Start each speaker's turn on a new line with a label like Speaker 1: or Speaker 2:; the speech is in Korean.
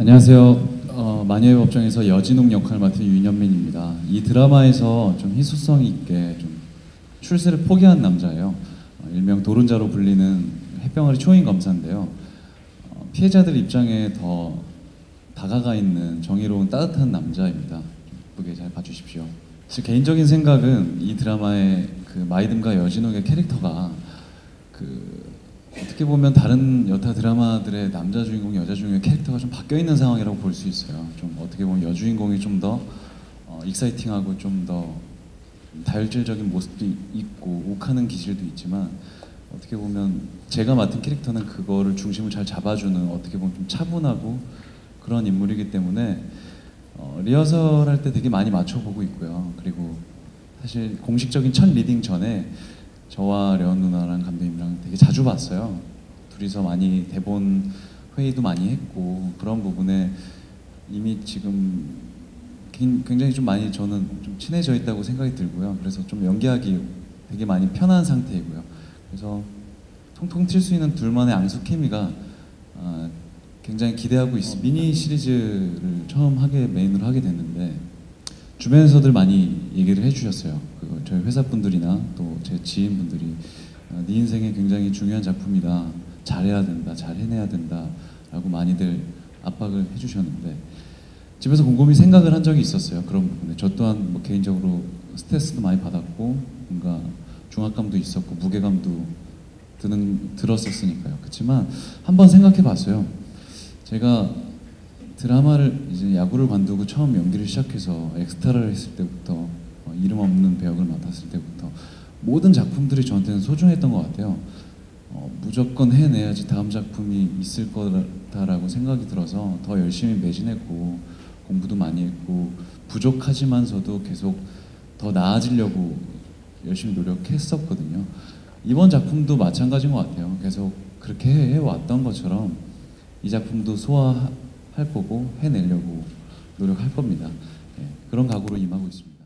Speaker 1: 안녕하세요. 어, 마녀의 법정에서 여진웅 역할 맡은 윤현민입니다. 이 드라마에서 좀 희소성 있게 좀 출세를 포기한 남자예요. 어, 일명 도른자로 불리는 해병아리 초임 검사인데요. 어, 피해자들 입장에 더 다가가 있는 정의로운 따뜻한 남자입니다. 좀 예쁘게 잘 봐주십시오. 제 개인적인 생각은 이 드라마의 그 마이든과 여진욱의 캐릭터가 그 어떻게 보면 다른 여타 드라마들의 남자 주인공, 여자 주인공의 캐릭터가 좀 바뀌어 있는 상황이라고 볼 수 있어요. 좀 어떻게 보면 여주인공이 좀더 어, 익사이팅하고 좀 더 다혈질적인 모습도 이- 있고 욱하는 기질도 있지만 어떻게 보면 제가 맡은 캐릭터는 그거를 중심을 잘 잡아주는 어떻게 보면 좀 차분하고 그런 인물이기 때문에 어, 리허설 할 때 되게 많이 맞춰보고 있고요. 그리고 사실 공식적인 첫 리딩 전에 저와 레온 누나랑 감독님이랑 되게 자주 봤어요. 둘이서 많이 대본 회의도 많이 했고 그런 부분에 이미 지금 긴- 굉장히 좀 많이 저는 좀 친해져 있다고 생각이 들고요. 그래서 좀 연기하기 되게 많이 편한 상태이고요. 그래서 통통 튈 수 있는 둘만의 앙수 케미가 아, 굉장히 기대하고 있습니다. 미니 시리즈를 처음 하게 메인으로 하게 됐는데 주변에서들 많이 얘기를 해주셨어요. 그 저희 회사 분들이나 또 제 지인 분들이 어, 네 인생에 굉장히 중요한 작품이다. 잘해야 된다. 잘 해내야 된다 라고 많이들 압박을 해주셨는데 집에서 곰곰이 생각을 한 적이 있었어요. 그런 부분에 저 또한 뭐 개인적으로 스트레스도 많이 받았고 뭔가 중압감도 있었고 무게감도 드는 들었었으니까요. 그렇지만 한번 생각해 봤어요. 제가 드라마를 이제 야구를 관두고 처음 연기를 시작해서 엑스트라를 했을 때부터 어, 이름 없는 배역을 맡았을 때부터 모든 작품들이 저한테는 소중했던 것 같아요. 어, 무조건 해내야지 다음 작품이 있을 거다라고 생각이 들어서 더 열심히 매진했고 공부도 많이 했고 부족하지만서도 계속 더 나아지려고 열심히 노력했었거든요. 이번 작품도 마찬가지인 것 같아요. 계속 그렇게 해- 해왔던 것처럼 이 작품도 소화할 거고 해내려고 노력할 겁니다. 예, 그런 각오로 임하고 있습니다.